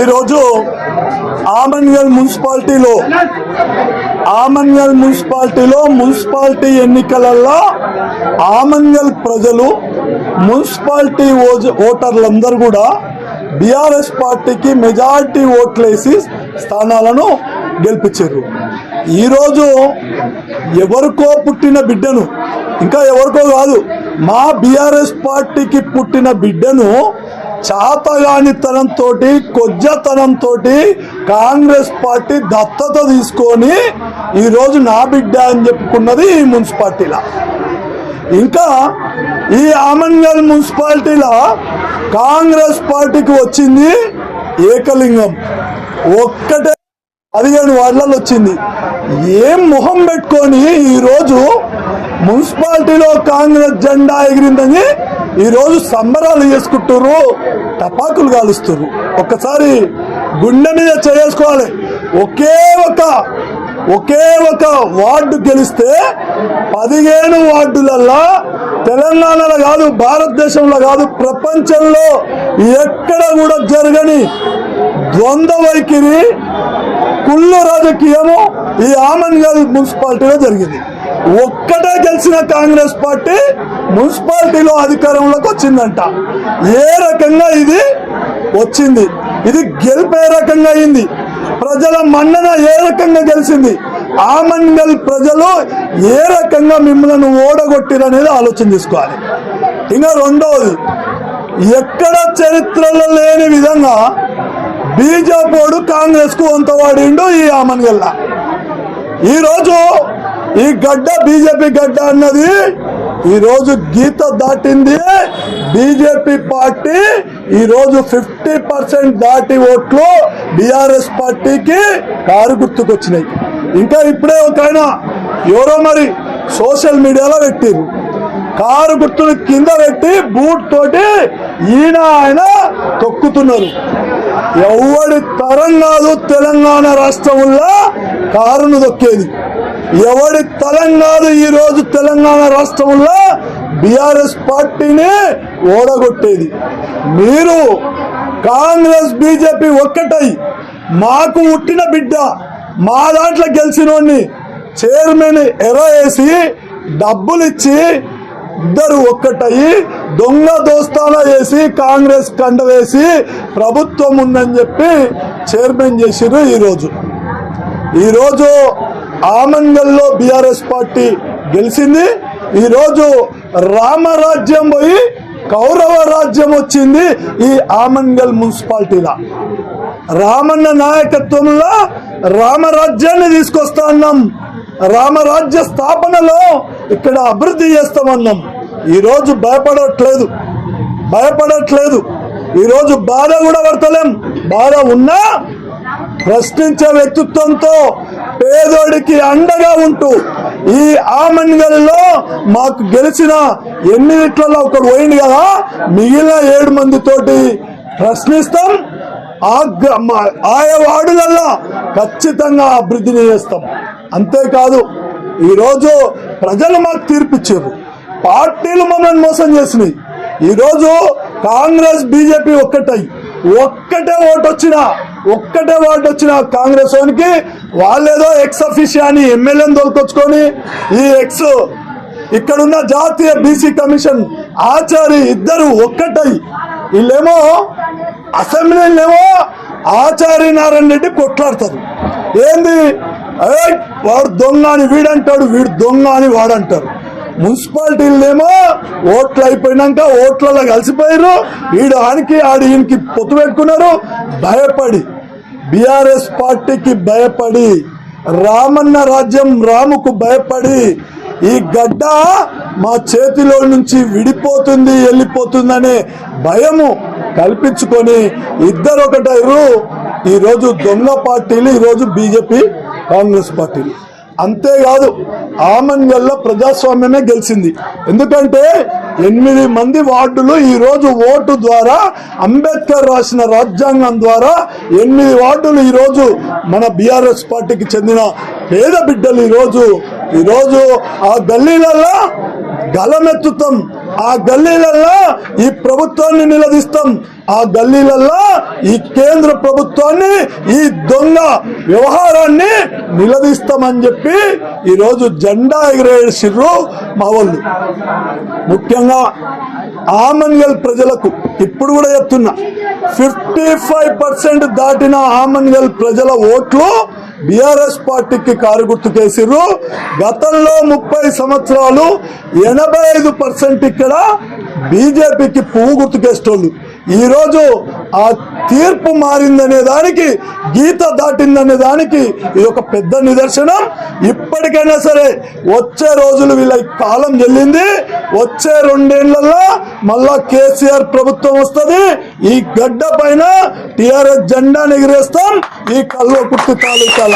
ఈరోజు ఆమన్గల్ మున్సిపాలిటీలో ఆమన్గల్ మున్సిపాలిటీలో మున్సిపాలిటీ ఎన్నికలలో ఆమన్గల్ ప్రజలు మున్సిపాలిటీ ఓటర్లందరూ కూడా బీఆర్ఎస్ పార్టీకి మెజారిటీ ఓట్లేసి స్థానాలను గెలిపించారు. ఈరోజు ఎవరికో పుట్టిన బిడ్డను ఇంకా ఎవరికో కాదు మా బీఆర్ఎస్ పార్టీకి పుట్టిన బిడ్డను చాతగానితనంతో కొజ్జతనంతో కాంగ్రెస్ పార్టీ దత్తత తీసుకొని ఈరోజు నా బిడ్డ అని చెప్పుకున్నది ఈ మున్సిపాలిటీలో. ఇంకా ఈ ఆమన్గల్ మున్సిపాలిటీలో కాంగ్రెస్ పార్టీకి వచ్చింది ఏకలింగం. ఒక్కటే పదిహేను వార్డులలో వచ్చింది. ఏం మొహం పెట్టుకొని ఈరోజు మున్సిపాలిటీలో కాంగ్రెస్ జెండా ఎగిరిందని ఈరోజు సంబరాలు చేసుకుంటున్నారు టపాకులు కాలుస్తున్నారు ఒక్కసారి గుండె మీద చేసుకోవాలి ఒకే ఒక ఒకే ఒక వార్డు గెలిస్తే పదిహేను వార్డులల్లా తెలంగాణలో కాదు భారతదేశంలో కాదు ప్రపంచంలో ఎక్కడ కూడా జరగని ద్వంద్వ వైఖరి కుళ్ళు రాజకీయము ఈ ఆమన్గల్ మున్సిపాలిటీలో జరిగింది. ఒక్కటే గెలిచిన కాంగ్రెస్ పార్టీ మున్సిపాలిటీలో అధికారంలోకి వచ్చిందంట. ఏ రకంగా ఇది? వచ్చింది. ఇది గెలుపు ఏ రకంగా అయింది. ప్రజల మన్నన ఏ రకంగా గెలిచింది? ఆమన్గల్ ప్రజలు ఏ రకంగా మిమ్మల్ని ఓడగొట్టిరనేది ఆలోచన తీసుకోవాలి. ఇంకా రెండవది ఎక్కడ చరిత్రలో లేని విధంగా బీజేపోడు కాంగ్రెస్కు వంత వాడిండు ఈ ఆమన్గల్లా ఈ ఈరోజు ఈ గడ్డ బీజేపీ గడ్డ అన్నది ఈ రోజు గీత దాటింది. బీజేపీ పార్టీ ఈ రోజు ఫిఫ్టీ పర్సెంట్ దాటి ఓట్లు బీఆర్ఎస్ పార్టీకి కారు గుర్తుకొచ్చినాయి. ఇంకా ఇప్పుడే ఒక ఆయన ఎవరో మరి సోషల్ మీడియాలో పెట్టిరు కారు గుర్తులు కింద పెట్టి బూట్ తోటి ఈయన ఆయన తొక్కుతున్నారు. ఎవడి తరం కాదు తెలంగాణ రాష్ట్రంలో కారును దొక్కేది ఎవడి తెలంగాణ ఈరోజు తెలంగాణ రాష్ట్రంలో బీఆర్ఎస్ పార్టీని ఓడగొట్టేది. మీరు కాంగ్రెస్ బీజేపీ ఒక్కటై మాకు ఉట్టిన బిడ్డ మా దాంట్లో గెలిచినోడిని చైర్మన్ ఎర వేసి డబ్బులు ఇచ్చి ఇద్దరు ఒక్కటయి దొంగ దోస్తాన వేసి కాంగ్రెస్ కండ వేసి ప్రభుత్వం ఉందని చెప్పి చైర్మన్ చేసిరు ఈరోజు ఈరోజు ఆమంగల్లో బీఆర్ఎస్ పార్టీ గెలిచింది. ఈరోజు రామరాజ్యం పోయి కౌరవ రాజ్యం వచ్చింది ఈ ఆమన్గల్ మున్సిపాలిటీలో. రామన్న నాయకత్వంలో రామరాజ్యాన్ని తీసుకొస్తా అన్నాం. రామరాజ్య స్థాపనలో ఇక్కడ అభివృద్ధి చేస్తామన్నాం. ఈరోజు భయపడట్లేదు. భయపడట్లేదు. ఈరోజు బాధ కూడా పడతలేం. బాధ ఉన్నా ప్రశ్నించే వ్యక్తిత్వంతో పేదోడికి అండగా ఉంటూ ఈ ఆమన్గల్లో మాకు గెలిచిన ఎన్నిట్లలో ఒకడు పోయింది కదా మిగిలిన ఏడు మంది తోటి ప్రశ్నిస్తాం మా- ఆయా వార్డులల్లో ఖచ్చితంగా అభివృద్ధిని చేస్తాం. అంతేకాదు ఈరోజు ప్రజలు మాకు తీర్పిచ్చారు. పార్టీలు మమ్మల్ని మోసం చేసినాయి. ఈరోజు కాంగ్రెస్ బీజేపీ ఒక్కటై. ఒక్కటే ఓటు వచ్చినా ఒక్కటే ఓటు వచ్చిన కాంగ్రెస్ వానికి వాళ్ళేదో ఎక్స్ అఫీషియా అని ఎమ్మెల్యేని తోలుకొచ్చుకొని ఈ ఎక్స్ ఇక్కడున్న జాతీయ బీసీ కమిషన్ ఆచారి ఇద్దరు ఒక్కటై. వీళ్ళేమో అసెంబ్లీలేమో ఆచారి నారాయణ రెడ్డి కొట్లాడతారు. ఏంది? వాడు దొంగ అని వీడంటాడు వీడు దొంగ అని వాడంటారు. మున్సిపాలిటీలేమో ఓట్లు అయిపోయినాక ఓట్లలో కలిసిపోయారు వీడు ఆనికి ఆడు ఈయనకి పొత్తు పెట్టుకున్నారు. భయపడి. బీఆర్ఎస్ పార్టీకి భయపడి రామన్న రాజ్యం రాముకు భయపడి ఈ గడ్డ మా చేతిలో నుంచి విడిపోతుంది వెళ్ళిపోతుందనే భయము కల్పించుకొని ఇద్దరు ఒకటైరు ఈరోజు దొంగ పార్టీలు ఈరోజు బీజేపీ కాంగ్రెస్ పార్టీలు. అంతేకాదు ఆమన్గల్లో ప్రజాస్వామ్యమే గెలిచింది. ఎందుకంటే ఎనిమిది మంది వార్డులు ఈరోజు ఓటు ద్వారా అంబేద్కర్ రాసిన రాజ్యాంగం ద్వారా ఎనిమిది వార్డులు ఈరోజు మన బీఆర్ఎస్ పార్టీకి చెందిన పేద బిడ్డలు ఈరోజు ఈరోజు ఆ గల్లీలలో గలమెత్తుతాం. ఆ గల్లీలలో ఈ ప్రభుత్వాన్ని నిలదీస్తాం. ఆ గల్లీలల్లో ఈ కేంద్ర ప్రభుత్వాన్ని ఈ దొంగ వ్యవహారాన్ని నిలదీస్తామని చెప్పి ఈరోజు జెండా ఎగరేసిర్రు మా వాళ్ళు. ముఖ్యంగా ఆమన్గల్ ప్రజలకు ఇప్పుడు కూడా చెప్తున్నా ఫిఫ్టీ ఫైవ్ పర్సెంట్ దాటిన ఆమన్గల్ ప్రజల ఓట్లు బీఆర్ఎస్ పార్టీకి కారు గుర్తు చేసిర్రు. గతంలో ముప్పై సంవత్సరాలు ఎనభై ఐదు పర్సెంట్ ఇక్కడ బీజేపీకి పువ్వు గుర్తుకేస్తోళ్ళు ఈరోజు ఆ తీర్పు మారిందనే దానికి గీత దాటిందనే దానికి ఇది ఒక పెద్ద నిదర్శనం. ఇప్పటికైనా సరే వచ్చే రోజులు వీళ్ళ కాలం చెల్లింది. వచ్చే రెండేళ్ళలో మళ్ళా కేసీఆర్ ప్రభుత్వం వస్తుంది. ఈ గడ్డ పైన టిఆర్ఎస్ జెండా ఎగిరేస్తాం. ఈ కల్లో కుర్తి తాలూకాల